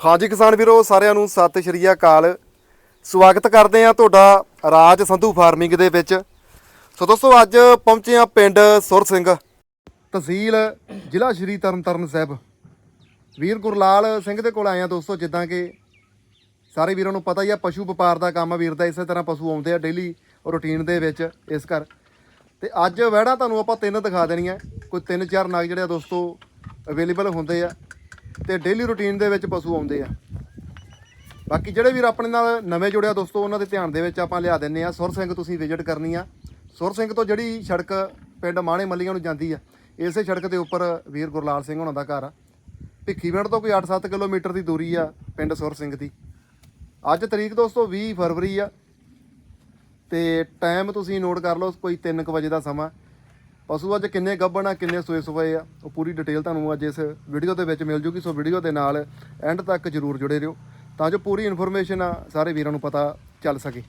ਹਾਂਜੀ ਕਿਸਾਨ ਵੀਰੋ, ਸਾਰਿਆਂ ਨੂੰ ਸਤਿ ਸ਼੍ਰੀ ਅਕਾਲ। ਸਵਾਗਤ ਕਰਦੇ ਆ ਤੁਹਾਡਾ ਰਾਜ ਸੰਧੂ ਫਾਰਮਿੰਗ ਦੇ ਵਿੱਚ। ਸੋ ਦੋਸਤੋ, ਅੱਜ ਪਹੁੰਚੇ ਆ ਪਿੰਡ ਸੁਰ ਸਿੰਘ, ਤਹਿਸੀਲ ਜ਼ਿਲ੍ਹਾ ਸ਼੍ਰੀ ਤਰਨਤਾਰਨ ਸਾਹਿਬ। ਵੀਰ ਗੁਰਲਾਲ ਸਿੰਘ ਦੇ ਕੋਲ ਆਏ ਆ ਦੋਸਤੋ, ਜਿੱਦਾਂ ਕਿ ਸਾਰੇ ਵੀਰਾਂ ਨੂੰ ਪਤਾ ਹੀ ਆ, ਪਸ਼ੂ ਵਪਾਰ ਦਾ ਕੰਮ ਵੀਰ ਦਾ, ਇਸੇ ਤਰ੍ਹਾਂ ਪਸ਼ੂ ਆਉਂਦੇ ਆ ਡੇਲੀ ਰੁਟੀਨ ਦੇ ਵਿੱਚ ਇਸ ਕਰ ਤੇ ਅੱਜ ਵਹਿੜਾ ਤੁਹਾਨੂੰ ਆਪਾਂ ਤਿੰਨ ਦਿਖਾ ਦੇਣੀਆਂ, ਕੋਈ ਤਿੰਨ ਚਾਰ ਨਗ ਜਿਹੜੇ ਆ ਦੋਸਤੋ ਅਵੇਲੇਬਲ ਹੁੰਦੇ ਆ। ਤੇ ਡੇਲੀ ਰੁਟੀਨ ਦੇ ਵਿੱਚ ਪਸ਼ੂ ਆਉਂਦੇ ਆ। ਬਾਕੀ ਜਿਹੜੇ ਵੀਰ ਆਪਣੇ ਨਾਲ ਨਵੇਂ ਜੁੜਿਆ ਦੋਸਤੋ, ਉਹਨਾਂ ਦੇ ਧਿਆਨ ਦੇ ਵਿੱਚ ਆਪਾਂ ਲਿਆ ਦਿੰਨੇ ਆ। ਸੁਰ ਸਿੰਘ ਤੁਸੀਂ ਵਿਜ਼ਿਟ ਕਰਨੀ ਆ। ਸੁਰ ਸਿੰਘ ਤੋਂ ਜਿਹੜੀ ਸੜਕ ਪਿੰਡ ਮਾਣੇ ਮੱਲੀਆਂ ਨੂੰ ਜਾਂਦੀ ਆ, ਇਸੇ ਸੜਕ ਦੇ ਉੱਪਰ ਵੀਰ ਗੁਰਲਾਲ ਸਿੰਘ ਹੋਣਾ ਦਾ ਘਰ ਆ। ਭਿੱਖੀਵਿੰਡ ਤੋਂ ਕੋਈ 8-7 ਕਿਲੋਮੀਟਰ ਦੀ ਦੂਰੀ ਆ ਪਿੰਡ ਸੁਰ ਸਿੰਘ ਦੀ। ਅੱਜ ਤਰੀਕ ਦੋਸਤੋ 20 ਫਰਵਰੀ ਆ। ਤੇ ਟਾਈਮ ਤੁਸੀਂ ਨੋਟ ਕਰ ਲਓ, ਕੋਈ 3:00 ਵਜੇ ਦਾ ਸਮਾਂ। ਪਸ਼ੂ ਅੱਜ ਕਿੰਨੇ ਗੱਭਣ ਆ ਕਿੰਨੇ ਸੋਏ ਸੋਏ ਆ ਉਹ ਪੂਰੀ ਡਿਟੇਲ ਤੁਹਾਨੂੰ ਅੱਜ ਇਸ ਵੀਡੀਓ ਦੇ ਵਿੱਚ ਮਿਲ ਜੂਗੀ ਸੋ ਵੀਡੀਓ ਦੇ ਨਾਲ ਐਂਡ ਤੱਕ ਜਰੂਰ ਜੁੜੇ ਰਹੋ ਤਾਂ ਜੋ ਪੂਰੀ ਇਨਫੋਰਮੇਸ਼ਨ ਆ ਸਾਰੇ ਵੀਰਾਂ ਨੂੰ ਪਤਾ ਚੱਲ ਸਕੇ।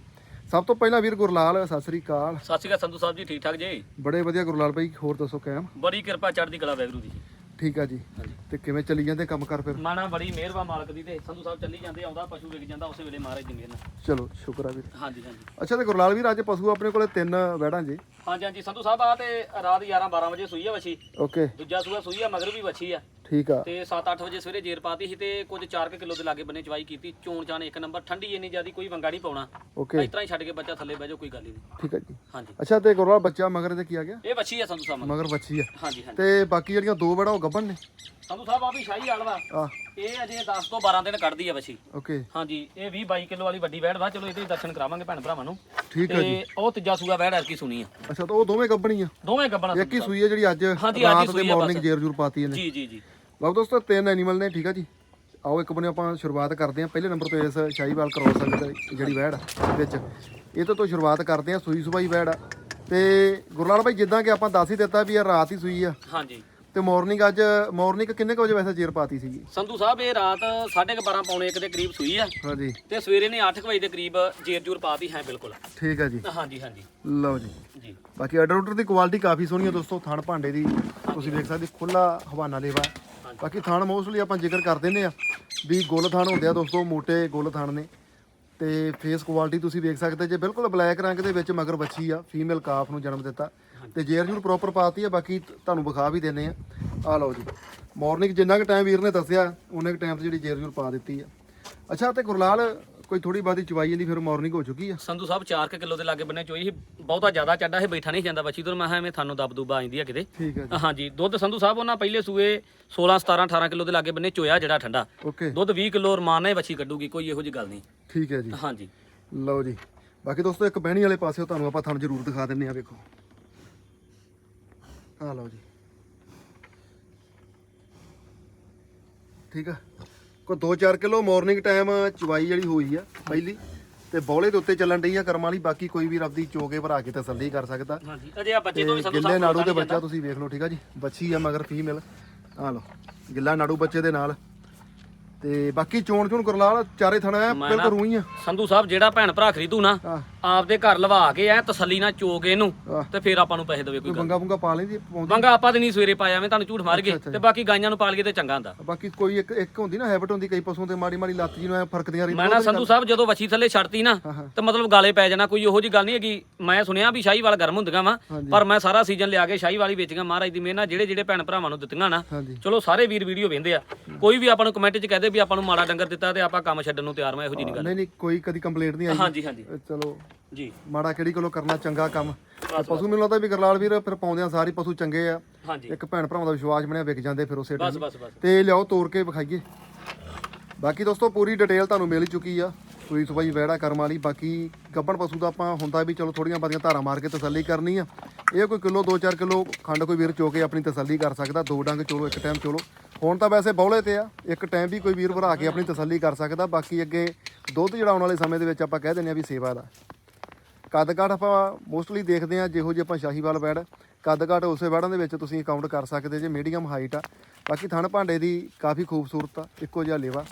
ਸਭ ਤੋਂ ਪਹਿਲਾਂ ਵੀਰ ਗੁਰਲਾਲ ਸਤਿ ਸ੍ਰੀ ਅਕਾਲ। ਸਤਿ ਸ਼੍ਰੀ ਅਕਾਲ ਸੰਧੂ ਸਾਹਿਬ ਜੀ ਠੀਕ ਠਾਕ ਜੀ? ਬੜੇ ਵਧੀਆ ਗੁਰਲਾਲ ਭਾਈ ਹੋਰ ਦੱਸੋ ਕਾਇਮ ਬੜੀ ਕਿਰਪਾ ਚੜ੍ਹਦੀ ਕਲਾ ਵੈਗਰੂ ਦੀ ਠੀਕ ਆ ਜੀ। ਹਾਂਜੀ। ਤੇ ਕਿਵੇਂ ਚੱਲੀ ਜਾਂਦੇ ਕੰਮ ਕਰ ਫਿਰ? ਮਾਣਾ ਬੜੀ ਮਿਹਰਬਾਨ ਮਾਲਕ ਦੀ ਤੇ ਸੰਧੂ ਸਾਹਿਬ ਚੱਲੀ ਜਾਂਦੇ ਆਉਂਦਾ ਪਸ਼ੂ ਵਿਕ ਜਾਂਦਾ ਉਸੇ ਵੇਲੇ ਮਹਾਰਾਜ ਦੀ ਮਿਹਰ ਨਾਲ। ਚਲੋ ਸ਼ੁਕਰ ਆ ਵੀਰ। ਹਾਂਜੀ ਹਾਂਜੀ। ਅੱਛਾ ਤੇ ਗੁਰਲਾਲ ਵੀਰ ਅੱਜ ਪਸ਼ੂ ਆਪਣੇ ਕੋਲੇ ਤਿੰਨ ਵਹਿੜਾਂ ਜੀ। ਹਾਂਜੀ ਹਾਂਜੀ ਸੰਧੂ ਸਾਹਿਬ ਆ ਤੇ ਰਾਤ 11 12 ਵਜੇ ਸੂਈ ਆ ਵਛੀ। ਓਕੇ। ਦੂਜਾ ਸੂਆ ਸੂਈ ਆ ਮਗਰ ਵੀ ਵਛੀ ਆ। ਠੀਕ ਆ। ਤੇ 7-8 ਵਜੇ ਸਵੇਰੇ ਜੇਰ ਪਾਤੀ ਸੀ ਤੇ ਕੁਝ 4 ਕਿਲੋ ਦੇ ਲਾਗੇ ਬੰਨੇ ਚਵਾਈ ਕੀਤੀ। ਚੋਣ ਚਾਣ ਇੱਕ ਨੰਬਰ। ਠੰਡੀ ਇੰਨੀ ਜਿਆਦੀ ਕੋਈ ਵੰਗਾ ਨਹੀਂ ਪਾਉਣਾ। ਓਕੇ। ਇਸ ਤਰ੍ਹਾਂ ਹੀ ਛੱਡ ਕੇ ਬੱਚਾ ਥੱਲੇ ਬਹਿ ਜਾਓ ਕੋਈ ਗੱਲ ਹੀ ਨਹੀਂ। ਠੀਕ ਆ ਜੀ। ਹਾਂਜੀ। ਅੱਛਾ ਤੇ ਗੁਰਲਾਲ ਬੱਚਾ ਮਗਰ ਤੇ ਕੀ ਆ ਗਿਆ? ਇਹ ਵਛੀ ਆ ਸੰਧੂ ਸਾਹਿਬ ਮਗਰ। ਬੱਚੀ ਆ। ਹਾਂਜੀ ਹਾਂਜੀ। ਤੇ ਬਾਕੀ ਜਿਹੜੀਆਂ ਦੋ ਵੜਾ ਉਹ ਗੱਭਣ ਨੇ? ਸੰਧੂ ਸਾਹਿਬ ਆ ਵੀ ਸ਼ਾਹੀ ਆਲ ਵਾ ਆ ਇਹ ਅਜੇ 10 ਤੋਂ 12 ਦਿਨ ਕੱਢਦੀ ਆ ਵਛੀ। ਓਕੇ। ਹਾਂਜੀ ਇਹ 20 22 ਕਿਲੋ ਵਾਲੀ ਵੱਡੀ ਵੈੜ ਵਾ। ਚਲੋ ਇਹਦੇ ਦਰਸ਼ਨ ਕਰਾਵਾਂਗੇ ਭੈਣ ਭਰਾਵਾਂ ਨੂੰ। ਠੀਕ ਆ ਜੀ। ਤੇ ਉਹ ਤੀਜਾ ਸੂਆ ਵੈੜ ਐਰਕੀ ਸੁਣੀ ਆ। ਅੱਛਾ ਤਾਂ ਉਹ ਦੋਵੇਂ ਗੱਭਣੀ ਆ। ਦੋਵੇਂ ਗੱਬਣਾ ਇੱਕ ਹੀ ਸੂਈ ਆ ਜਿਹੜੀ ਅੱਜ ਹਾਂਜੀ, ਅੱਜ ਹੀ ਰਾਤ ਦੇ ਸੂਈ ਆ ਮਾਰਨਿੰਗ। ਜੇਰ ਜੂਰ ਪਾਤੀ ਇਹਨੇ। ਜੀ ਜੀ ਜੀ। ਲਓ ਦੋਸਤੋ ਤਿੰਨ ਐਨੀਮਲ ਨੇ ਠੀਕ ਆ ਜੀ? ਆਓ ਇੱਕ ਬੰਨੇ ਆਪਾਂ ਸ਼ੁਰੂਆਤ ਕਰਦੇ ਹਾਂ। ਪਹਿਲੇ ਨੰਬਰ ਤੋਂ ਇਸ ਸ਼ਾਹੀਵਾਲ ਕਰੋਸ ਵਾਲੀ ਜਿਹੜੀ ਵੈੜ ਆ ਵਿੱਚ। ਇਹ ਤੋਂ ਤੋਂ ਸ਼ੁਰੂਆਤ ਕਰਦੇ ਹਾਂ ਸੂਈ ਸੁਬਾਈ ਵੈੜ ਆ। ਤੇ ਗੁਰਲਾਲ ਭਾਈ ਜਿੱਦਾਂ ਕਿ ਆਪਾਂ ਦੱਸ ਹੀ ਦਿੱਤਾ ਵੀ ਇਹ ਰਾਤ ਹੀ ਸੂਈ ਆ। ਹਾਂਜੀ। ਤੇ ਮਾਰਨਿੰਗ ਅੱਜ ਮਾਰਨਿੰਗ ਕਿੰਨੇ ਕੁ ਵਜੇ ਵੈਸੇ ਜੇਰ ਪਾਤੀ ਸੀਗੀ? ਸੰਧੂ ਸਾਹਿਬ ਇਹ ਰਾਤ 12:30 ਪੌਣੇ 1 ਦੇ ਕਰੀਬ ਸੂਈ ਆ। ਹਾਂਜੀ। ਤੇ ਸਵੇਰੇ ਨੇ 8 ਵਜੇ ਦੇ ਕਰੀਬ ਜੇਰ ਜੂਰ ਪਾਤੀ ਹੈ ਬਿਲਕੁਲ। ਠੀਕ ਆ ਜੀ। ਹਾਂਜੀ ਹਾਂਜੀ। ਲਓ ਜੀ। ਜੀ। ਬਾਕੀ ਆਰਡਰ ਆਰਡਰ ਦੀ ਕੁਆਲਿਟੀ ਕਾਫੀ ਸੋਹਣੀ ਹੈ ਦੋਸਤੋ ਥਣ ਭਾਂਡੇ ਦੀ। ਤੁਸੀਂ ਦੇਖ ਸਕਦੇ ਖੁੱਲਾ ਹਵਾਨਾ ਲੇਵਾ। ਹਾਂਜੀ। ਬਾਕੀ ਥਾਣ ਮੋਸਟਲੀ ਆਪਾਂ ਜ਼ਿਕਰ ਕਰ ਦਿੰਦੇ ਆ ਵੀ ਗੁੱਲ ਥਾਣ ਹੁੰਦੇ ਆ ਦੋਸਤੋ, ਮੋਟੇ ਗੁੱਲ ਥਾਣ ਨੇ। ਤੇ ਫੇਸ ਕੁਆਲਿਟੀ ਤੁਸੀਂ ਵੇਖ ਸਕਦੇ ਜੇ ਬਿਲਕੁਲ ਬਲੈਕ ਰੰਗ ਦੇ ਵਿੱਚ ਮਗਰ ਬੱਚੀ ਆ ਫੀਮੇਲ ਕਾਫ ਨੂੰ ਜਨਮ ਦਿੱਤਾ। ਤੇ ਜੇਰ ਜੂਰ ਪ੍ਰੋਪਰ ਪਾਤੀ ਆ, ਬਾਕੀ ਤੁਹਾਨੂੰ ਵਿਖਾ ਵੀ ਦਿੰਨੇ ਆ। ਆ ਲਓ ਜੀ ਮਾਰਨਿੰਗ ਜਿੰਨਾ ਕੁ ਟਾਈਮ ਵੀਰ ਨੇ ਦੱਸਿਆ, ਉਹਨੇ ਕੁ ਟਾਈਮ ਤੇ ਜਿਹੜੀ ਜੇਰ ਜੂਰ ਪਾ ਦਿੱਤੀ ਆ। ਅੱਛਾ, ਤੇ ਗੁਰਲਾਲ ਕੋਈ ਥੋੜੀ ਬਾਦੀ ਚਵਾਈ ਇਹਦੀ ਫਿਰ ਮਾਰਨਿੰਗ ਹੋ ਚੁੱਕੀ ਆ। ਸੰਧੂ ਸਾਹਿਬ 4 ਕਿਲੋ ਦੇ ਲਾਗੇ ਬੰਨੇ ਚੋਈ ਸੀ ਬਹੁਤਾ ਜ਼ਿਆਦਾ ਚੱਡਾ ਇਹ ਬੈਠਾ ਨਹੀਂ ਜਾਂਦਾ ਬੱਚੀ ਤੋਂ। ਮੈਂ ਕਿਹਾ ਐਵੇਂ ਤੁਹਾਨੂੰ ਦਬ ਦੁਬਾ ਆਂਦੀ ਆ ਕਿਤੇ। ਠੀਕ ਆ ਜੀ। ਹਾਂਜੀ ਦੁੱਧ ਸੰਧੂ ਸਾਹਿਬ ਉਹਨਾਂ ਪਹਿਲੇ ਸੂਏ 16 17 18 ਕਿਲੋ ਦੇ ਲਾਗੇ ਬੰਨੇ ਚੋਇਆ ਜਿਹੜਾ ਠੰਡਾ। ਓਕੇ। ਦੁੱਧ 20 ਕਿਲੋ ਰਮਾਨ ਨਾਲ ਬੱਚੀ ਕੱਢੂਗੀ ਕੋਈ ਇਹੋ ਜੀ ਗੱਲ ਨਹੀਂ। ਠੀਕ ਹੈ ਜੀ। ਹਾਂਜੀ। ਲਓ ਜੀ। ਬਾਕੀ ਦੋਸਤੋ ਇੱਕ ਬਹਿਣੀ ਵਾਲੇ ਪਾਸੇ ਤੁਹਾਨੂੰ ਆਪਾਂ ਤੁਹਾਨੂੰ ਜ਼ਰੂਰ ਦਿਖਾ ਦਿੰਨੇ ਆ ਵੇਖੋ। ਆ ਲਓ ਜੀ। ਠੀਕ ਆ? ਕੋ 2-4 ਕਿਲੋ ਮਾਰਨਿੰਗ ਟਾਈਮ ਚਵਾਈ ਜਿਹੜੀ ਹੋਈ ਆ ਪਹਿਲੀ ਤੇ ਬੌਲੇ ਦੇ ਉੱਤੇ ਚੱਲਣ ਡਈ ਆ ਕਰਮ ਵਾਲੀ ਬਾਕੀ ਕੋਈ ਵੀ ਰੱਬਦੀ ਚੋਕੇ ਭਰਾ ਕੇ ਤਸੱਲੀ ਕਰ ਸਕਦਾ। ਹਾਂਜੀ ਅਜੇ ਆ ਬੱਚੇ ਤੋਂ ਵੀ ਸੰਧੂ ਗਿੱਲੇ ਨਾੜੂ ਦੇ ਬੱਚਾ ਤੁਸੀਂ ਵੇਖ ਲਓ ਠੀਕ ਆ ਜੀ? ਬੱਚੀ ਆ ਮਗਰ ਫੀਮੇਲ ਆ ਲਓ ਗਿੱਲਾ ਨਾੜੂ ਬੱਚੇ ਦੇ ਨਾਲ। ਤੇ ਬਾਕੀ ਚੋਣ ਚੋਣ ਕਰਲਾਲ ਚਾਰੇ ਥਣਾ ਬਿਲਕੁਲ ਰੂਈ ਆ ਸੰਧੂ ਸਾਹਿਬ ਜਿਹੜਾ ਭੈਣ ਭਰਾ ਖਰੀਦੂ ਨਾ ਆਪਦੇ ਘਰ ਲਵਾ ਕੇ ਐ ਤਸੱਲੀ ਨਾਲ ਚੋਕ ਇਹਨੂੰ ਆਹ। ਤੇ ਫਿਰ ਆਪਾਂ ਨੂੰ ਪੈਸੇ ਦੇਵੇ ਕੋਈ ਕੋਈ ਗੱਲ ਬੰਗਾ ਬੰਗਾ ਪਾ ਲੈਂਦੀ ਪਾਉਂਦੀ? ਮੰਗਾ ਆਪਾਂ ਤੇ ਨਹੀਂ ਸਵੇਰੇ ਪਾਇਆ ਐਵੇਂ ਤੁਹਾਨੂੰ ਝੂਠ ਮਾਰ ਗਏ। ਤੇ ਬਾਕੀ ਗਾਈਆਂ ਨੂੰ ਪਾਲ ਕੇ ਤੇ ਚੰਗਾ ਹੁੰਦਾ। ਬਾਕੀ ਕੋਈ ਇੱਕ ਇੱਕ ਹੁੰਦੀ ਨਾ ਹੈਬਿਟ ਹੁੰਦੀ ਕਈ ਪਸ਼ੂਆਂ ਤੇ ਮਾੜੀ ਮਾੜੀ ਲੱਤ ਜੀ ਨੂੰ ਐ ਫਰਕਦੀਆਂ ਮੈਂ ਨਾ ਸੰਧੂ ਸਾਹਿਬ ਜਦੋਂ ਵਛੀ ਥੱਲੇ ਛੱਡਤੀ ਨਾ ਹਾਂ, ਹਾਂ। ਤੇ ਮਤਲਬ ਗਾਲੇ ਪੈ ਜਾਣਾ ਕੋਈ ਉਹੋ ਜੀ ਗੱਲ ਨਹੀਂ ਹੈਗੀ। ਮੈਂ ਸੁਣਿਆ ਵੀ ਸ਼ਾਹੀ ਵਾਲ ਗਰਮ ਹੁੰਦੀਆਂ ਵਾ ਹਾਂਜੀ। ਪਰ ਮੈਂ ਸਾਰਾ ਸੀਜ਼ਨ ਲਿਆ ਕੇ ਸ਼ਾਹੀ ਵਾਲੀ ਵੇਚੀਆਂ। ਮਹਾਰਾਜ ਦੀ ਮਿਹਰ ਨਾਲ ਜਿਹੜੇ ਜਿਹੜੇ ਭੈਣ ਭਰਾਵਾਂ ਨੂੰ ਦਿੱਤੀਆਂ ਨਾ ਹਾਂਜੀ। ਚਲੋ ਸਾਰੇ ਵੀਰ ਵੀਡੀਓ ਵੇਂਦੇ ਆ। ਕੋਈ ਵੀ ਆਪਾਂ ਨੂੰ ਕਮੈਂਟ 'ਚ ਕਹਦੇ ਵੀ ਆਪਾਂ ਨੂੰ ਮਾੜਾ ਡੰਗਰ ਦਿੱਤਾ ਤੇ ਆਪਾਂ ਕੰਮ ਛੱਡਣ ਨੂੰ ਤਿਆਰ ਮੈਂ ਇਹੋ ਜੀ ਨਹੀਂ ਗੱਲ। ਨਹੀਂ ਨਹੀਂ ਕੋਈ ਕਦੀ ਕੰਪਲੇਂਟ ਨਹੀਂ ਆਈ। ਹਾਂਜੀ ਹਾਂਜੀ। ਅ, ਚਲੋ। ਜੀ। ਮਾੜਾ ਕਿਹੜੀ ਕੋਲੋਂ ਕਰਨਾ ਚੰਗਾ ਕੰਮ। ਪਸ਼ੂ ਮੈਨੂੰ ਲੱਗਦਾ ਵੀ ਗਰਲਾਲ ਵੀਰ ਫਿਰ ਪਾਉਂਦਿਆਂ ਸਾਰੇ ਪਸ਼ੂ ਚੰਗੇ ਆ। ਹਾਂਜੀ। ਇੱਕ ਭੈਣ ਭਰਾਵਾਂ ਦਾ ਵਿਸ਼ਵਾਸ ਬਣਿਆ ਵਿਕ ਜਾਂਦੇ ਫਿਰ ਉਸੇ ਬਸ ਟਾਈਮ ਬਸ ਬਸ। ਤੇ ਲਿਆਓ ਤੋੜ ਕੇ ਵਿਖਾਈਏ। ਬਾਕੀ ਦੋਸਤੋ ਪੂਰੀ ਡਿਟੇਲ ਤੁਹਾਨੂੰ ਮਿਲ ਚੁੱਕੀ ਆ। ਸੂਈ ਸੁਬਾਈ ਵੈੜਾ ਕਰਮ ਵਾਲੀ। ਬਾਕੀ ਗੱਬਣ ਪਸ਼ੂ ਦਾ ਆਪਾਂ ਹੁੰਦਾ ਵੀ ਚਲੋ ਥੋੜੀਆਂ ਬਾਦੀਆਂ ਧਾਰਾਂ ਮਾਰ ਕੇ ਤਸੱਲੀ ਕਰਨੀ ਆ। ਇਹ ਕੋਈ ਕਿਲੋ 2-4 ਕਿਲੋ ਖੰਡ ਕੋਈ ਵੀਰ ਚੋ ਕੇ ਆਪਣੀ ਤਸੱਲੀ ਕਰ ਸਕਦਾ। ਦੋ ਡੰਗ ਚੋਲੋ ਇੱਕ ਟਾਈਮ ਚੋਲੋ। ਹੁਣ ਤਾਂ ਵੈਸੇ ਬੌਲੇ ਤੇ ਆ। ਇੱਕ ਟਾਈਮ ਵੀ ਕੋਈ ਵੀਰ ਭਰਾ ਕੇ ਆਪਣੀ ਤਸੱਲੀ ਕਰ ਸਕਦਾ। ਬਾਕੀ ਅੱਗੇ ਦੁੱਧ ਚੜਾਉਣ ਵਾਲੇ ਸਮੇਂ ਦੇ ਵਿੱਚ ਆਪਾਂ ਕਹਿ ਦਿੰਦੇ ਆ ਵੀ ਸੇਵਾ ਦਾ। ਕੱਦ ਕਾਠ ਆਪਾਂ ਮੋਸਟਲੀ ਦੇਖਦੇ ਆ ਜਿਹੋ ਜਿਹੇ ਆਪਾਂ ਸ਼ਾਹੀਵਾਲ ਬੈੜ ਕੱਦ ਕਾਠ ਉਸੇ ਬੈੜਾਂ ਦੇ ਵਿੱਚ ਤੁਸੀਂ ਕਾਊਂਟ ਕਰ ਸਕਦੇ ਜੇ ਮੀਡੀਅਮ ਹਾਈਟ ਆ। ਬਾਕੀ ਥਣ ਭਾਂਡੇ ਦੀ ਕਾਫੀ ਖੂਬਸੂਰਤ ਆ, ਇੱਕੋ ਜਿਹਾ ਲੇਵਾ।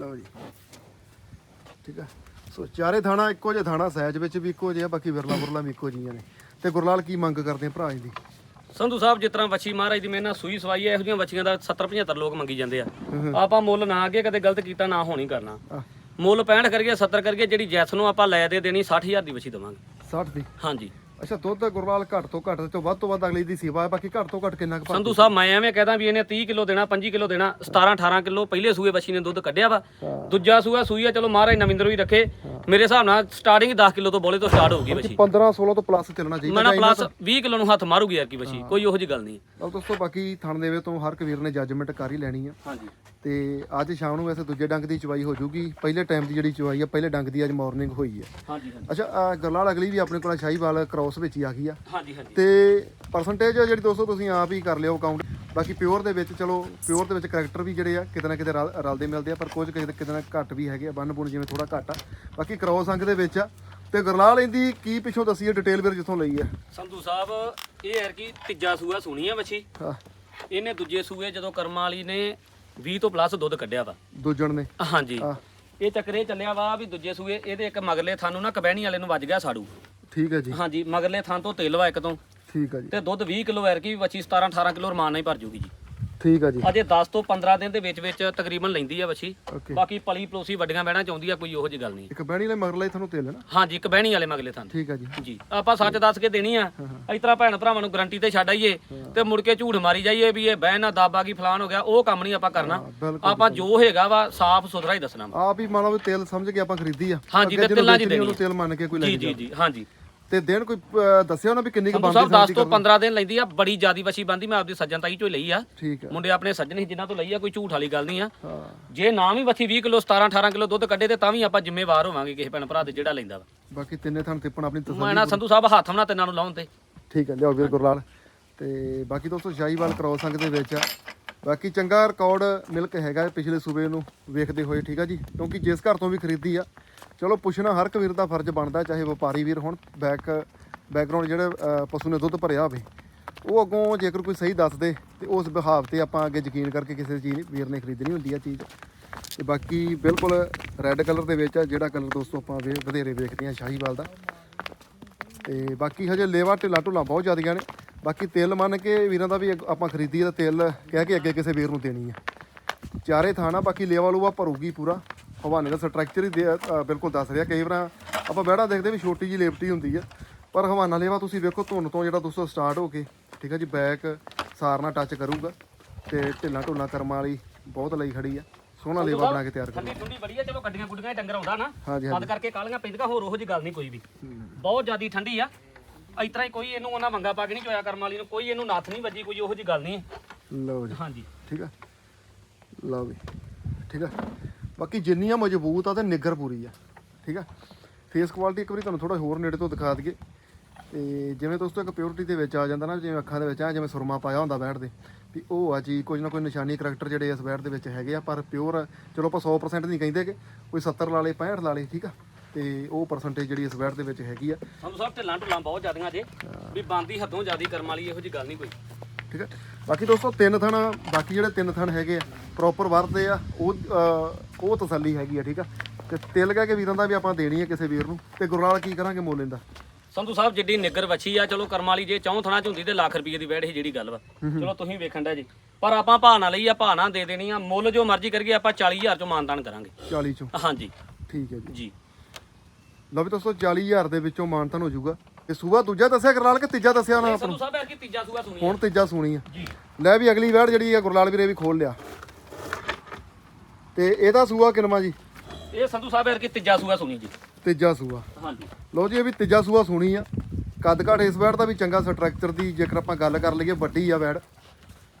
ਲਓ ਜੀ। ਠੀਕ ਆ? ਸੋ ਚਾਰੇ ਥਾਣਾ ਇੱਕੋ ਜਿਹੇ ਥਾਣਾ ਸਾਈਜ਼ ਵਿੱਚ ਵੀ ਇੱਕੋ ਜਿਹੇ ਬਾਕੀ ਵਿਰਲਾ ਬੁਰਲਾ ਵੀ ਇੱਕੋ ਜਿਹੀਆਂ ਨੇ। ਤੇ ਗੁਰਲਾਲ ਕੀ ਮੰਗ ਕਰਦੇ ਆ ਭਰਾ ਜੀ ਦੀ? ਸੰਧੂ ਸਾਹਿਬ ਜਿਸ ਤਰ੍ਹਾਂ ਵੱਛੀ ਮਹਾਰਾਜ ਦੀ ਮੇਨਾ ਸੂਈ ਸਵਾਈ ਹੈ ਇਹੋ ਜਿਹੀਆਂ ਵੱਛੀਆਂ ਦਾ 70 75 ਲੋਕ ਮੰਗੀ ਜਾਂਦੇ ਆ। ਆਪਾਂ ਮੁੱਲ ਨਾ ਅੱਗੇ ਕਦੇ ਗਲਤ ਕੀਤਾ ਨਾ ਹੋਣੀ ਕਰਨਾ। ਮੁੱਲ 65 ਕਰੀਏ 70 ਕਰੀਏ ਜਿਹੜੀ ਜੈਸ ਨੂੰ ਆਪਾਂ ਲੈ ਦੇ ਦੇਣੀ 60000 ਦੀ ਵੱਛੀ ਦਵਾਂਗੇ। 60 ਦੀ? ਹਾਂਜੀ। ਅੱਛਾ ਦੁੱਧ ਗੁਰਲਾਲ ਘੱਟ ਤੋਂ ਘੱਟ ਤੋਂ ਵੱਧ ਤੋਂ ਵੱਧ ਅਗਲੀ ਦੀ ਸੇਵਾ ਹੈ ਬਾਕੀ ਘੱਟ ਤੋਂ ਘੱਟ ਕਿੰਨਾ ਕੁ ਸੰਧੂ ਸਾਹਿਬ ਮੈਂ ਐਵੇਂ ਕਹਦਾ ਵੀ ਇਹਨੇ 30 ਕਿਲੋ ਦੇਣਾ 25 ਕਿਲੋ ਦੇਣਾ 17 18 ਕਿਲੋ ਪਹਿਲੇ ਸੂਏ ਬੱਚੀ ਨੇ ਦੁੱਧ ਕੱਢਿਆ ਵਾ। ਦੂਜਾ ਸੂਆ ਸੂਈ ਆ ਚਲੋ ਮਹਾਰਾਜ ਨਵਿੰਦਰ ਵੀ ਰੱਖੇ। ਮੇਰੇ ਹਿਸਾਬ ਨਾਲ ਸਟਾਰਟਿੰਗ 10 ਕਿਲੋ ਤੋਂ ਬੋਲੇ ਤੋਂ ਸਟਾਰਟ ਹੋਊਗੀ ਬੱਚੀ 15 16 ਤੋਂ ਪਲੱਸ ਚੱਲਣਾ ਚਾਹੀਦਾ ਮੈਂ ਨਾ ਪਲੱਸ 20 ਕਿਲੋ ਨੂੰ ਹੱਥ ਮਾਰੂਗੀ ਯਾਰ ਕੀ ਬੱਚੀ ਕੋਈ ਉਹੋ ਜੀ ਗੱਲ ਨਹੀਂ ਲਓ ਦੋਸਤੋ ਬਾਕੀ ਥਣ ਦੇਵੇ ਤੋਂ ਹਰ ਇੱਕ ਵੀਰ ਨੇ ਜੱਜਮੈਂਟ ਕਰ ਹੀ ਲੈਣੀ ਆ। ਹਾਂਜੀ। ਤੇ ਅੱਜ ਸ਼ਾਮ ਨੂੰ ਵੈਸੇ ਦੂਜੇ ਡੰਗ ਦੀ ਚਵਾਈ ਹੋ ਜੂਗੀ ਪਹਿਲੇ ਟਾਈਮ ਦੀ ਜਿਹੜੀ ਚਵਾਈ ਆ ਪਹਿਲੇ ਡੰਗ ਦੀ ਅੱਜ ਮਾਰਨਿੰਗ ਹੋਈ ਹੈ ਹਾਂਜੀ ਹਾਂਜੀ। ਅੱਛਾ ਗੁਰਲਾਲ ਅਗਲੀ ਵੀ ਆਪਣੇ ਕੋਲ ਸ਼ਾਹੀਵਾਲ ਕ੍ਰਾਸ ਵਿੱਚ ਹੀ ਆ ਗਈ ਆ। ਹਾਂਜੀ ਹਾਂਜੀ। ਤੇ ਪਰਸੈਂਟੇਜ ਜਿਹੜੀ ਦੋਸਤੋ ਤੁਸੀਂ ਆਪ ਹੀ ਕਰ ਲਿਓ ਕਾਊਂਟ ਬਾਕੀ ਪਿਓਰ ਦੇ ਵਿੱਚ ਚਲੋ ਪਿਓਰ ਦੇ ਵਿੱਚ ਕਰੈਕਟਰ ਵੀ ਜਿਹੜੇ ਆ ਕਿਤੇ ਨਾ ਕਿਤੇ ਰਲ- ਰਲਦੇ ਮਿਲਦੇ ਆ ਪਰ ਕੁਝ ਕਿਤੇ ਕਿਤੇ ਨਾ ਘੱਟ ਵੀ ਹੈਗੇ ਆ ਬੰਨ ਬੁਣ ਜਿਵੇਂ ਥੋੜਾ ਘੱਟ ਆ। ਬਾਕੀ ਕ੍ਰਾਸ ਅੰਗ ਦੇ ਵਿੱਚ ਆ। ਤੇ ਗੁਰਲਾਲ ਇਹਦੀ ਕੀ ਪਿੱਛੋਂ ਦੱਸੀਏ ਡਿਟੇਲ ਵੀਰ ਜਿੱਥੋਂ ਲਈ ਆ? ਸੰਧੂ ਸਾਹਿਬ ਇਹ ਹੈ ਕਿ ਤੀਜਾ ਸੂਆ ਸੁਣੀ ਆ ਬੱਚੀ ਹਾਂ। ਇਹਨੇ ਦੂਜੇ ਸੂਏ ਜਦੋਂ ਕਰਮਾਂ ਵਾਲੀ ਨੇ 20 ਤੋਂ ਪਲੱਸ ਦੁੱਧ ਕੱਢਿਆ ਵਾ। ਦੂਜਣ ਨੇ। ਹਾਂਜੀ। ਇਹ ਚੱਕਰੇ ਚੱਲਿਆ ਵਾ ਵੀ ਦੂਜੇ ਸੂਏ ਇਹਦੇ ਇੱਕ ਮਗਰਲੇ ਥਾਂ ਨੂੰ ਨਾ ਕਬਹਿਣੀ ਵਾਲੇ ਨੂੰ ਵੱਜ ਗਿਆ ਸਾੜੂ। ਠੀਕ ਹੈ ਜੀ। ਹਾਂਜੀ ਮਗਰਲੇ ਥਾਂ ਤੋਂ ਤੇਲ ਵਾ ਇੱਕ ਤੋਂ। ਠੀਕ ਹੈ ਜੀ। ਤੇ ਦੁੱਧ 20 ਕਿਲੋ ਐਰ ਕੀ ਬੱਚੀ 17 18 ਕਿਲੋ ਰਮਾਨ ਨਾਲ ਹੀ ਭਰ ਜੂਗੀ ਜੀ। ਠੀਕ ਹੈ ਜੀ। ਅਜੇ 10 ਤੋਂ 15 ਦਿਨ ਦੇ ਵਿੱਚ ਵਿੱਚ ਤਕਰੀਬਨ ਲੈਂਦੀ ਆ ਬੱਚੀ ਬਾਕੀ ਪਲੀ ਪਲੋਸੀ ਵੱਡੀਆਂ ਬਹਿਣਾ ਚਾਹੁੰਦੀ ਆ ਕੋਈ ਉਹੋ ਜਿਹੀ ਗੱਲ ਨਹੀਂ। ਇੱਕ ਬਹਿਣੀ ਲੈ ਮਗਰਲਾ ਹੀ ਤੁਹਾਨੂੰ ਤੇਲ ਹੈ ਨਾ? ਹਾਂਜੀ ਇੱਕ ਬਹਿਣੀ ਵਾਲੇ ਮਗਲੇ ਥਾਂ ਠੀਕ ਹੈ ਜੀ। ਜੀ ਆਪਾਂ ਸੱਚ ਦੱਸ ਕੇ ਦੇਣੀ ਆ। ਇਸ ਤਰ੍ਹਾਂ ਭੈਣ ਭਰਾਵਾਂ ਨੂੰ ਗਰੰਟੀ ਤੇ ਛੱਡ ਆਈਏ ਤੇ ਮੁੜ ਕੇ ਝੂਠ ਮਾਰੀ ਜਾਈਏ ਵੀ ਇਹ ਬਹਿਣ ਦਾਬਾ ਕੀ ਫਲਾਨ ਹੋ ਗਿਆ ਉਹ ਕੰਮ ਨਹੀਂ ਆਪਾਂ ਕਰਨਾ। ਬਿਲਕੁਲ ਆਪਾਂ ਜੋ। ਹੈਗਾ ਵਾ ਸਾਫ਼ ਸੁਥਰਾ ਹੀ ਦੱਸਣਾ ਵਾ। ਆਪ ਹੀ ਮੰਨ ਲਓ ਵੀ ਤੇਲ ਸਮਝ ਕੇ ਆਪਾਂ ਖਰੀਦੀ ਆ। ਹਾਂਜੀ, ਅੱਗੇ ਤੇ ਜਿਹਨੂੰ ਤਿਲਾਂ 'ਚ ਵੇਚਣੀ ਦੇਣੀ ਉਹਨੂੰ ਤੇਲ ਮੰਨ ਕੇ ਕੋਈ ਲੈ ਜੀ ਜੀ ਜੀ ਹਾਂਜੀ। ਤੇ ਦਿਨ ਕੋਈ ਅਹ, ਦੱਸਿਆ ਉਹਨਾਂ ਵੀ ਕਿੰਨੀ ਕੁ ਸੰਧੂ ਸਾਹਿਬ 10 ਤੋਂ 15 ਦਿਨ ਲੈਂਦੀ ਆ ਬੜੀ ਜਿਆਦੀ ਵਛੀ ਬੰਦੀ ਮੈਂ ਆਪਦੀ ਸੱਜਣ ਤਾਈ ਚੋਂ ਹੀ ਲਈ ਆ। ਠੀਕ ਹੈ ਮੁੰਡੇ ਆਪਣੇ ਸੱਜਣ ਸੀ ਜਿਨ੍ਹਾਂ ਤੋਂ ਲਈ ਆ ਕੋਈ ਝੂਠ ਵਾਲੀ ਗੱਲ ਨਹੀਂ ਆ। ਹਾਂ। ਜੇ ਨਾ ਵੀ ਵਛੀ 20 ਕਿਲੋ 17 18 ਕਿਲੋ ਦੁੱਧ ਕੱਢੇ ਤੇ ਤਾਂ ਵੀ ਆਪਾਂ ਜ਼ਿੰਮੇਵਾਰ ਹੋਵਾਂਗੇ ਕਿਸੇ ਭੈਣ ਭਰਾ ਦੇ ਜਿਹੜਾ ਲੈਂਦਾ ਵਾ। ਬਾਕੀ ਤਿੰਨੇ ਥਣ ਤਿੱਪਣ ਆਪਣੀ ਤਸੱਲੀ ਮੈਂ ਨਾ ਸੰਧੂ ਸਾਹਿਬ ਹੱਥ ਨਾਲ ਤਿੰਨਾਂ ਨੂੰ ਲਾਉਣ ਤੇ। ਠੀਕ ਹੈ ਲਿਆਓ ਵੀਰ ਗੁਰਲਾਲ। ਤੇ ਬਾਕੀ ਦੋਸਤੋ ਸ਼ਾਹੀਵਾਲ ਕ੍ਰੋਸ ਅੰਗ ਦੇ ਵਿੱਚ। ਆ ਬਾਕੀ ਚੰਗਾ ਰਿਕਾਰਡ ਮਿਲਕ ਹੈਗਾ ਪਿਛਲੇ ਸੂਬੇ ਨੂੰ ਵੇਖਦੇ ਹੋਏ, ਠੀਕ ਆ ਜੀ? ਕਿਉਂਕਿ ਜਿਸ ਘਰ ਤੋਂ ਵੀ ਖਰੀਦੀ ਆ, ਚਲੋ ਪੁੱਛਣਾ ਹਰ ਇੱਕ ਵੀਰ ਦਾ ਫਰਜ਼ ਬਣਦਾ, ਚਾਹੇ ਵਪਾਰੀ ਵੀਰ ਹੋਣ ਬੈਕ ਬੈਕਗ੍ਰਾਉਂਡ ਜਿਹੜੇ ਪਸ਼ੂ ਨੇ ਦੁੱਧ ਭਰਿਆ ਹੋਵੇ, ਉਹ ਅੱਗੋਂ ਜੇਕਰ ਕੋਈ ਸਹੀ ਦੱਸ ਦੇ ਤੇ ਉਸ ਵਿਹਾਵ ਤੇ ਆਪਾਂ ਅੱਗੇ ਯਕੀਨ ਕਰਕੇ ਕਿਸੇ ਚੀਜ਼ ਵੀਰ ਨੇ ਖਰੀਦਣੀ ਹੁੰਦੀ ਆ ਚੀਜ਼। ਤੇ ਬਾਕੀ ਬਿਲਕੁਲ ਰੈੱਡ ਕਲਰ ਦੇ ਵਿੱਚ ਆ, ਜਿਹੜਾ ਕਲਰ ਦੋਸਤੋ ਆਪਾਂ ਵੇ, ਵਧੇਰੇ ਵੇਖਦੇ ਆ ਸ਼ਾਹੀਵਾਲ ਦਾ। ਤੇ ਬਾਕੀ ਹਜੇ ਲੇਵਾ ਢਿੱਲਾ ਢੁੱਲਾ ਬਹੁਤ ਜ਼ਿਆਦੀਆਂ ਨੇ। ਬਾਕੀ ਤਿਲ ਮੰਨ ਕੇ ਵੀਰਾਂ ਦਾ ਵੀ ਆਪਾਂ ਖਰੀਦੀ ਤਾਂ ਤਿਲ ਕਹਿ ਕੇ ਅੱਗੇ ਕਿਸੇ ਵੀਰ ਨੂੰ ਦੇਣੀ ਆ। ਚਾਰੇ ਥਾਣਾ ਬਾਕੀ ਲੇਵਾ ਲੂਵਾ ਭਰੂਗੀ ਪੂਰਾ। ਹਵਾਨੇ ਦਾ ਸਟਰਕਚਰ ਹੀ ਦੇ- ਬਿਲਕੁਲ ਦੱਸ ਰਿਹਾ ਕਈ ਵਾਰ ਆਪਾਂ ਬਹਿੜਾ ਦੇਖਦੇ ਵੀ ਛੋਟੀ ਜੀ ਲੇਪਟੀ ਹੁੰਦੀ ਆ। ਪਰ ਹਵਾਨਾ ਲੇਵਾ ਤੁਸੀਂ ਵੇਖੋ ਧੁੰਨ ਤੋਂ ਜਿਹੜਾ ਦੋਸਤੋ ਸਟਾਰਟ ਹੋ ਕੇ ਠੀਕ ਆ ਜੀ ਬੈਕ ਸਾਰਨਾ ਟੱਚ ਕਰੂਗਾ ਤੇ ਢਿੱਲਾ ਢੁੱਲਾ ਕਰਮਾਂ ਵਾਲੀ ਬਹੁਤ ਲਈ ਖੜੀ ਆ। ਸੋਹਣਾ ਲੇਵਾ ਬਣਾ ਕੇ ਤਿਆਰ ਕਰੂ ਠੰਡੀ ਠੰਡੀ ਬੜੀ ਆ ਚਲੋ ਗੱਡੀਆਂ ਗੁੱਡੀਆਂ ਡੰਗਰ ਆਉਂਦਾ ਨਾ। ਤਦ ਕਰਕੇ ਕਾਲੀਆਂ ਪੈਂਦੀਆਂ ਹੋਰ ਉਹੋ ਜੀ ਗੱਲ ਨਹੀਂ ਕੋਈ ਵੀ। ਬਹੁਤ ਜ਼ਿਆਦੀ ਠੰਡੀ ਆ। ਇਸ ਤਰ੍ਹਾਂ ਹੀ ਕੋਈ ਇਹਨੂੰ ਉਹਨਾਂ ਮੰਗਾ ਪਾ ਕੇ ਨਹੀਂ ਚੋਇਆ ਕਰਮ ਵਾਲੀ ਨੂੰ ਕੋਈ ਇਹਨੂੰ ਨੱਥ ਨਹੀਂ ਵੱਜੀ ਕੋਈ ਉਹੋ ਜੀ ਗੱਲ ਨਹੀਂ ਲਓ ਜੀ। ਹਾਂਜੀ। ਠੀਕ ਆ? ਲਓ ਵੀ। ਠੀਕ ਆ? ਬਾਕੀ ਜਿੰਨੀਆਂ ਮਜ਼ਬੂਤ ਆ ਤੇ ਨਿੱਗਰ ਪੂਰੀ ਆ। ਠੀਕ ਆ? ਫੇਸ ਕੁਆਲਿਟੀ ਇੱਕ ਵਾਰੀ ਤੁਹਾਨੂੰ ਥੋੜਾ ਹੋਰ ਨੇੜੇ ਤੋਂ ਦਿਖਾ ਦਈਏ। ਤੇ ਜਿਵੇਂ ਦੋਸਤੋ ਇੱਕ ਪਿਓਰਿਟੀ ਦੇ ਵਿੱਚ ਆ ਜਾਂਦਾ ਨਾ ਜਿਵੇਂ ਅੱਖਾਂ ਦੇ ਵਿੱਚ ਆ ਜਿਵੇਂ ਸੁਰਮਾ ਪਾਇਆ ਹੁੰਦਾ ਬੈਠ ਦੇ। ਵੀ ਉਹ ਆ ਜੀ ਕੁਝ ਨਾ ਕੋਈ ਨਿਸ਼ਾਨੀ ਕਰੈਕਟਰ ਜਿਹੜੇ ਇਸ ਬੈਠ ਦੇ ਵਿੱਚ ਹੈਗੇ ਆ ਪਰ ਪਿਓਰ ਚਲੋ ਆਪਾਂ 100% ਨਹੀਂ ਕਹਿੰਦੇ ਕਿ ਕੋਈ 70 ਲਾ ਲੇ 65 ਲਾ ਲੇ ਠੀਕ ਆ? ਤੇ ਉਹ ਪਰਸੈਂਟੇਜ ਜਿਹੜੀ ਇਸ ਬੈਠ ਦੇ ਵਿੱਚ ਹੈਗੀ ਆ। ਸਾਨੂੰ ਸਭ ਢਿੱਲਾਂ ਢੁੱਲਾਂ ਬਹੁਤ ਜ਼ਿਆਦੀਆਂ ਜੇ। ਵੀ ਬੰਦੀ ਹੱਦੋਂ ਜ਼ਿਆਦੀ ਕਰਮ ਵਾਲੀ ਇਹੋ ਜੀ ਗੱਲ ਨਹੀਂ ਕੋਈ। ਠੀਕ ਹੈ ਬਾਕੀ ਦੋਸਤੋ ਤਿੰਨ ਥਣ ਬਾਕੀ ਜਿਹੜੇ ਤਿੰਨ ਥਣ ਹੈਗੇ ਆ ਪ੍ਰੋਪਰ ਵਰਤਦੇ ਆ ਉਹ ਅਹ, ਉਹ ਤਸੱਲੀ ਹੈਗੀ ਆ ਠੀਕ ਆ? ਤੇ ਤਿਲ ਕਹਿ ਕੇ ਵੀਰਾਂ ਦਾ ਵੀ ਆਪਾਂ ਦੇਣੀ ਆ ਕਿਸੇ ਵੀਰ ਨੂੰ। ਤੇ ਗੁਰਨਾਲ ਕੀ ਕਰਾਂਗੇ ਮੁੱਲ ਇਹਦਾ ਸੰਧੂ ਸਾਹਿਬ ਜਿੱਡੀ ਨਿੱਗਰ ਵੱਛੀ ਆ ਚਲੋ ਕਰਮ ਵਾਲੀ ਜੇ ਚੌਂ ਥਣਾ ਚ ਹੁੰਦੀ ਤੇ ਲੱਖ ਰੁਪਏ ਦੀ ਵੈੜ ਸੀ ਜਿਹੜੀ ਗੱਲ ਵਾ। ਚਲੋ ਤੁਸੀਂ ਵੇਖਣ ਦਾ ਜੀ। ਪਰ ਆਪਾਂ ਨਾ ਲਈ ਆ ਨਾ ਦੇ ਦੇਣੀ ਆ। ਮੁੱਲ ਜੋ ਮਰਜ਼ੀ ਕਰੀਏ ਆਪਾਂ 40000 ਚੋਂ ਮਾਨਦਾਨ ਕਰਾਂਗੇ। 40 ਚੋਂ। ਹਾਂਜੀ। ਠੀਕ ਹੈ ਜੀ। ਜੀ। ਲਓ ਵੀ ਦੋਸਤੋ 40000 ਦੇ ਵਿੱਚੋਂ ਮਾਨਤਨ ਹੋ ਜਾਊਗਾ। ਇਹ ਸੂਆ ਦੂਜਾ ਦੱਸਿਆ ਗੁਰਲਾਲ ਕਿ ਤੀਜਾ ਦੱਸਿਆ ਉਹਨਾਂ ਸੰਧੂ ਸਾਹਿਬ ਐਰ ਕੀ ਤੀਜਾ ਸੂਆ ਸੁਣੀ ਹੁਣ ਤੀਜਾ ਸੁਣੀ ਆ। ਜੀ। ਲੈ ਵੀ ਅਗਲੀ ਵੈੜ ਜਿਹੜੀ ਆ ਗੁਰਲਾਲ ਵੀਰੇ ਵੀ ਖੋਲ ਲਿਆ। ਤੇ ਇਹਦਾ ਸੂਆ ਕਿਨਮਾ ਜੀ? ਇਹ ਸੰਧੂ ਸਾਹਿਬ ਐਰ ਕੀ ਤੀਜਾ ਸੂਆ ਸੁਣੀ ਜੀ? ਤੀਜਾ ਸੂਆ। ਹਾਂਜੀ। ਲਓ ਜੀ ਇਹ ਵੀ ਤੀਜਾ ਸੂਆ ਸੁਣੀ ਆ। ਕੱਦ ਘਾਟ ਇਸ ਵੈੜ ਦਾ ਵੀ ਚੰਗਾ ਸਟਰਕਚਰ ਦੀ ਜੇਕਰ ਆਪਾਂ ਗੱਲ ਕਰ ਲਈਏ ਵੱਡੀ ਆ ਵੈੜ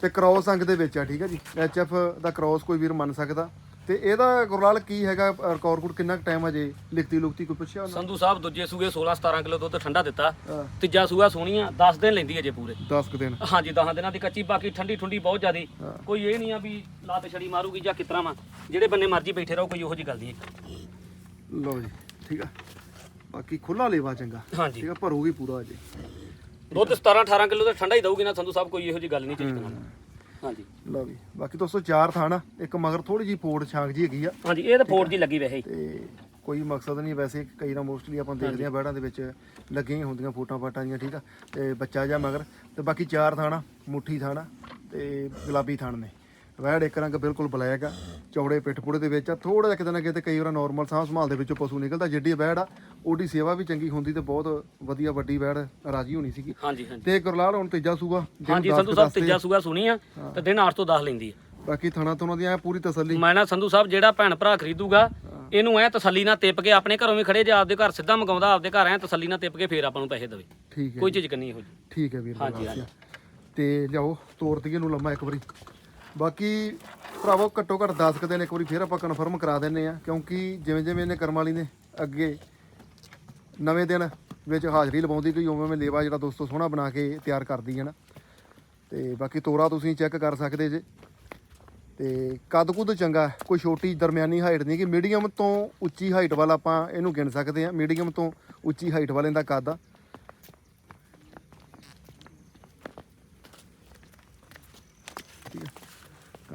ਤੇ ਕ੍ਰੋਸ ਅੰਗ ਦੇ ਵਿੱਚ ਆ ਠੀਕ ਆ ਜੀ? ਐਚਐਫ ਦਾ ਕ੍ਰੋਸ ਕੋਈ ਵੀਰ ਮੰਨ ਸਕਦਾ। ਤੇ ਇਹਦਾ ਗੁਰਲਾਲ ਕੀ ਹੈਗਾ? ਰਿਕਾਰਡ ਕੋਡ ਕਿੰਨਾ ਟਾਈਮ ਅਜੇ ਲਿਖਤੀ ਲੁਖਤੀ ਕੋਈ ਪੁੱਛਿਆ ਉਹਨਾਂ ਸੰਧੂ ਸਾਹਿਬ ਦੂਜੇ ਸੂਏ 16 17 ਕਿਲੋ ਦੁੱਧ ਠੰਡਾ ਦਿੱਤਾ। ਹਾਂ। ਤੀਜਾ ਸੂਆ ਸੋਹਣੀ ਆ 10 ਦਿਨ ਲੈਂਦੀ ਹੈ ਜੇ ਪੂਰੇ। 10 ਕੁ ਦਿਨ। ਹਾਂਜੀ 10 ਦਿਨਾਂ ਦੀ ਕੱਚੀ ਬਾਕੀ ਠੰਡੀ ਠੁੰਡੀ ਬਹੁਤ ਜ਼ਿਆਦੀ। ਹਾਂ। ਕੋਈ ਇਹ ਨਹੀਂ ਆ ਵੀ ਲਾਤ ਛੜੀ ਮਾਰੂਗੀ ਜਾਂ ਕਿਤਰਾ ਵਾ। ਜਿਹੜੇ ਬੰਨੇ ਮਰਜ਼ੀ ਬੈਠੇ ਰਹੋ ਕੋਈ ਉਹੋ ਜੀ ਗੱਲ ਨਹੀਂ ਲਓ ਜੀ ਠੀਕ ਆ। ਬਾਕੀ ਖੁੱਲਾ ਲੇਵਾ ਚੰਗਾ। ਹਾਂਜੀ। ਠੀਕ ਆ ਭਰੂਗੀ ਪੂਰਾ ਅਜੇ। ਦੁੱਧ 17 18 ਕਿਲੋ ਦਾ ਠੰਡਾ ਹੀ ਦਊਗੀ ਨਾ ਸੰਧੂ ਸਾਹਿਬ ਕੋਈ ਇਹੋ ਜੀ ਗੱਲ ਨਹੀਂ ਚੀਜ਼ ਨਾਲ ਹਾਂਜੀ। ਲਓ ਵੀ ਬਾਕੀ ਦੋਸਤੋ ਚਾਰ ਥਾਣ ਆ ਇੱਕ ਮਗਰ ਥੋੜੀ ਜੀ ਫੋੜ ਛਾਂਗ ਜੀ ਹੈਗੀ ਆ। ਹਾਂਜੀ ਇਹ ਤਾਂ ਫੋਰ ਜੀ ਲੱਗੀ ਵੈਸੇ ਹੀ। ਤੇ ਕੋਈ ਮਕਸਦ ਨਹੀਂ ਵੈਸੇ ਕਈ ਨਾ ਮੋਸਟਲੀ ਆਪਾਂ ਦੇਖਦੇ ਆ ਬੈੜਾਂ ਦੇ ਵਿੱਚ ਲੱਗੀਆਂ ਹੀ ਹੁੰਦੀਆਂ ਫੋਟਾਂ ਫਾਟਾਂ ਦੀਆਂ ਠੀਕ ਆ? ਤੇ ਬੱਚਾ ਜਾਂ ਮਗਰ ਤੇ ਬਾਕੀ ਚਾਰ ਥਾਣਾ ਮੁੱਠੀ ਥਾਣਾ ਤੇ ਗੁਲਾਬੀ ਥਾਣ ਨੇ। ਵੈੜ ਇੱਕ ਰੰਗ ਬਿਲਕੁਲ ਬਲੈਕ ਆ ਚੌੜੇ ਪਿੱਠ ਪੁੜੇ ਦੇ ਵਿੱਚ ਆ ਥੋੜਾ ਜਿਹਾ ਕਿਤੇ ਨਾ ਕਿਤੇ ਕਈ ਵਾਰ ਨਾਰਮਲ ਸਾਂਭ ਸੰਭਾਲ ਦੇ ਵਿੱਚੋਂ ਪਸ਼ੂ ਨਿਕਲਦਾ ਜਿੱਡੀ ਵੈੜ ਆ ਉਹਦੀ ਸੇਵਾ ਵੀ ਚੰਗੀ ਹੁੰਦੀ ਤੇ ਬਹੁਤ ਵਧੀਆ ਵੱਡੀ ਵੈੜ ਰਾਜੀ ਹੋਣੀ ਸੀਗੀ। ਹਾਂਜੀ ਹਾਂਜੀ। ਤੇ ਗੁਰਲਾਲ ਹੁਣ ਤੀਜਾ ਸੂਗਾ ਹਾਂਜੀ ਸੰਧੂ ਸਾਹਿਬ। ਤੀਜਾ ਸੂਆ ਸੁਣੀ ਆ ਤੇ ਦਿਨ 8 ਤੋਂ 10 ਲੈਂਦੀ ਆ। ਬਾਕੀ ਥਾਣਾ ਤੋਂ ਉਹਨਾਂ ਦੀ ਐਂ ਪੂਰੀ ਤਸੱਲੀ। ਮੈਂ ਨਾ ਸੰਧੂ ਸਾਹਿਬ ਜਿਹੜਾ ਭੈਣ ਭਰਾ ਖਰੀਦੂਗਾ ਇਹਨੂੰ ਐ ਤਸੱਲੀ ਨਾਲ ਤਿਪ ਕੇ ਆਪਣੇ ਘਰੋਂ ਵੀ ਖੜੇ ਜੇ ਆਪਦੇ ਘਰ ਸਿੱਧਾ ਮੰਗਾਉਂਦਾ ਆਪਦੇ ਘਰ ਐ ਤਸੱਲੀ ਨਾਲ ਤਿਪ ਕੇ ਫੇਰ ਆਪਾਂ ਨੂੰ ਪੈਸੇ ਦੇਵੇ। ਠੀਕ ਹੈ ਕੋਈ ਚੀਜ਼ ਕਰਨੀ ਇਹੋ ਜੀ ਠੀਕ ਹੈ ਵੀਰ ਹਾਂਜੀ। ਤੇ ਲਿਆਓ ਤੋਰ ਦਈਏ ਨੂੰ ਲੰਮਾ ਇੱਕ ਵਾਰੀ। ਬਾਕੀ ਭਰਾਵੋ, ਘੱਟੋ ਘੱਟ 10 ਕੁ ਦਿਨ ਇੱਕ ਵਾਰੀ ਫੇਰ ਆਪਾਂ ਕਨਫਰਮ ਕਰਾ ਦਿੰਨੇ ਆ ਕਿਉਂਕਿ ਜਿਵੇਂ ਜਿਵੇਂ ਇਹਨੇ ਕਰਮ ਵਾਲੀ ਨੇ ਅੱਗੇ ਨਵੇਂ ਦਿਨ ਵਿੱਚ ਹਾਜ਼ਰੀ ਲਵਾਉਂਦੀ ਗਈ ਉਵੇਂ ਮੈਂ ਲੇਵਾ ਜਿਹੜਾ ਦੋਸਤੋ ਸੋਹਣਾ ਬਣਾ ਕੇ ਤਿਆਰ ਕਰਦੀ ਹੈ ਨਾ। ਤੇ ਬਾਕੀ ਤੋਰਾ ਤੁਸੀਂ ਚੈੱਕ ਕਰ ਸਕਦੇ ਜੇ। ਤੇ ਕੱਦ ਕੁੱਦ ਚੰਗਾ ਕੋਈ ਛੋਟੀ ਦਰਮਿਆਨੀ ਹਾਈਟ ਨਹੀਂ, ਕਿ ਮੀਡੀਅਮ ਤੋਂ ਉੱਚੀ ਹਾਈਟ ਵਾਲਾ ਆਪਾਂ ਇਹਨੂੰ ਗਿਣ ਸਕਦੇ ਆ ਮੀਡੀਅਮ ਤੋਂ ਉੱਚੀ ਹਾਈਟ ਵਾਲੇ ਦਾ ਕੱਦ ਆ।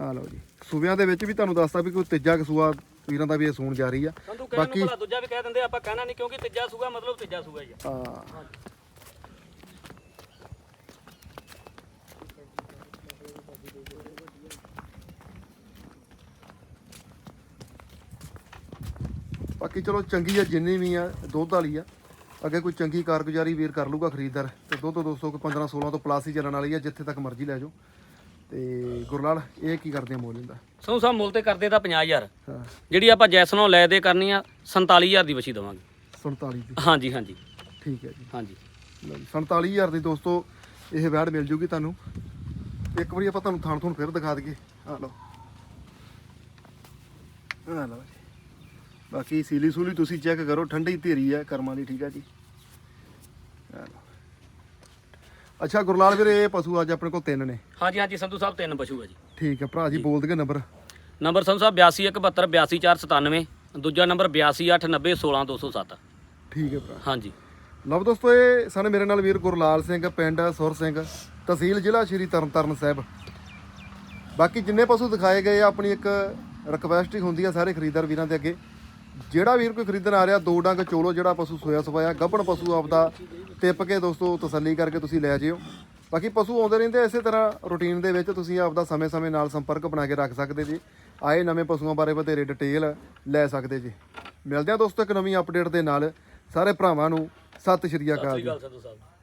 ਆ ਲਓ ਜੀ। ਸੂਬਿਆਂ ਦੇ ਵਿੱਚ ਵੀ ਤੁਹਾਨੂੰ ਦੱਸਤਾ ਵੀ ਕੋਈ ਤੀਜਾ ਕਸੂਆ ਵੀਰਾਂ ਦਾ ਵੀ ਇਹ ਸੂਣ ਜਾ ਰਹੀ ਆ। ਸੰਧੂ ਕਹਿਣ ਨੂੰ ਭਲਾ ਦੂਜਾ ਵੀ ਕਹਿ ਦਿੰਦੇ ਆਪਾਂ ਕਹਿਣਾ ਨਹੀਂ ਕਿਉਂਕਿ ਤੀਜਾ ਸੂਗਾ ਮਤਲਬ ਤੀਜਾ ਸੂਗਾ ਹੀ ਆ। ਆ ਬਾਕੀ ਚਲੋ ਚੰਗੀ ਆ ਜਿੰਨੀ ਵੀ ਆ ਦੁੱਧ ਵਾਲੀ ਆ। ਅੱਗੇ ਕੋਈ ਚੰਗੀ ਕਾਰਗੁਜ਼ਾਰੀ ਵੀਰ ਕਰ ਲੂਗਾ ਖਰੀਦਦਾਰ। ਤੇ ਦੁੱਧ 200 ਕੋ 15 16 ਤੋਂ ਪਲੱਸ ਹੀ ਚੱਲਣ ਵਾਲੀ ਆ ਜਿੱਥੇ ਤੱਕ ਮਰਜ਼ੀ ਲੈ ਜਾਓ। ਤੇ ਗੁਰਲਾਲ ਇਹ ਕੀ ਕਰਦੇ ਆ ਮੋਲ ਇਹਦਾ? ਸੰਧੂ ਸਾਹਿਬ ਮੁੱਲ ਤੇ ਕਰਦੇ ਤਾਂ 50000 ਹਾਂ। ਜਿਹੜੀ ਆਪਾਂ ਜੈਸਨੋਂ ਲੈ ਦੇ ਕਰਨੀ ਆ 47000 ਦੀ ਵਛੀ ਦਵਾਂਗੇ। 47 ਦੀ? ਹਾਂਜੀ ਹਾਂਜੀ। ਠੀਕ ਹੈ ਜੀ। ਹਾਂਜੀ। ਲਓ ਜੀ, 47000 ਦੀ ਦੋਸਤੋ ਇਹ ਵੈੜ ਮਿਲ ਜੂਗੀ ਤੁਹਾਨੂੰ। ਇੱਕ ਵਾਰੀ ਆਪਾਂ ਤੁਹਾਨੂੰ ਥਾਣ ਥੂਣ ਫਿਰ ਦਿਖਾ ਦਈਏ। ਆ ਲਓ। ਆ ਲਓ ਜੀ। ਬਾਕੀ ਸੀਲੀ ਸੂਲੀ ਤੁਸੀਂ ਚੈੱਕ ਕਰੋ ਠੰਡੀ ਧੀਰੀ ਹੈ ਕਰਮਾਂ ਦੀ ਠੀਕ ਹੈ ਜੀ। ਆ ਲਓ। ਅੱਛਾ ਗੁਰਲਾਲ ਵੀਰ ਇਹ ਪਸ਼ੂ ਅੱਜ ਆਪਣੇ ਕੋਲ ਤਿੰਨ ਨੇ। ਹਾਂਜੀ ਹਾਂਜੀ ਸੰਧੂ ਸਾਹਿਬ ਤਿੰਨ ਪਸ਼ੂ ਆ ਜੀ। ਠੀਕ ਹੈ ਭਰਾ ਜੀ ਬੋਲ ਦਗੇ ਨੰਬਰ? ਨੰਬਰ ਸੰਧੂ ਸਾਹਿਬ 8271 82497 ਦੂਜਾ ਨੰਬਰ 8289 16207 ਠੀਕ ਹੈ ਭਰਾ। ਹਾਂਜੀ। ਲਓ ਦੋਸਤੋ ਇਹ ਸਨ ਮੇਰੇ ਨਾਲ ਵੀਰ ਗੁਰਲਾਲ ਸਿੰਘ ਪਿੰਡ ਸੁਰ ਸਿੰਘ ਤਹਿਸੀਲ ਜ਼ਿਲ੍ਹਾ ਸ਼੍ਰੀ ਤਰਨਤਾਰਨ ਸਾਹਿਬ। ਬਾਕੀ ਜਿੰਨੇ ਪਸ਼ੂ ਦਿਖਾਏ ਗਏ ਆ ਆਪਣੀ ਇੱਕ ਰਿਕਵੈਸਟ ਹੀ ਹੁੰਦੀ ਆ ਸਾਰੇ ਖਰੀਦਦਾਰ ਵੀਰਾਂ ਦੇ ਅੱਗੇ। ਜਿਹੜਾ ਵੀਰ ਕੋਈ ਖਰੀਦਣ ਆ ਰਿਹਾ ਦੋ ਡੰਗ ਚੋਲੋ ਜਿਹੜਾ ਪਸ਼ੂ ਸੋਇਆ ਸਵਾਇਆ ਗੱਭਣ ਪਸ਼ੂ ਆਪਦਾ ਟਿੱਪ ਕੇ ਦੋਸਤੋ ਤਸੱਲੀ ਕਰਕੇ ਤੁਸੀਂ ਲੈ ਜਿਓ। ਬਾਕੀ ਪਸ਼ੂ ਆਉਂਦੇ ਰਹਿੰਦੇ ਇਸੇ ਤਰ੍ਹਾਂ ਰੂਟੀਨ ਦੇ ਵਿੱਚ ਤੁਸੀਂ ਆਪਦਾ ਸਮੇਂ-ਸਮੇਂ ਨਾਲ ਸੰਪਰਕ ਬਣਾ ਕੇ ਰੱਖ ਸਕਦੇ ਜੀ। ਆਏ ਨਵੇਂ ਪਸ਼ੂਆਂ ਬਾਰੇ ਵਧੇਰੇ ਡਿਟੇਲ ਲੈ ਸਕਦੇ ਜੀ। ਮਿਲਦੇ ਆ ਦੋਸਤੋ ਇੱਕ ਨਵੀਂ ਅਪਡੇਟ ਦੇ ਨਾਲ। ਸਾਰੇ ਭਰਾਵਾਂ ਨੂੰ ਸਤਿ ਸ਼੍ਰੀ ਅਕਾਲ ਜੀ।